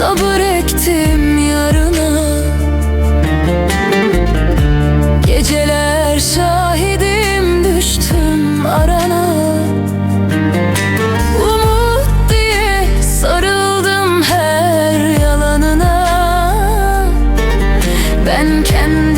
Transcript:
Sabır ektim yarına. Geceler şahidim düştüm arana. Umut diye sarıldım her yalanına. Ben kendim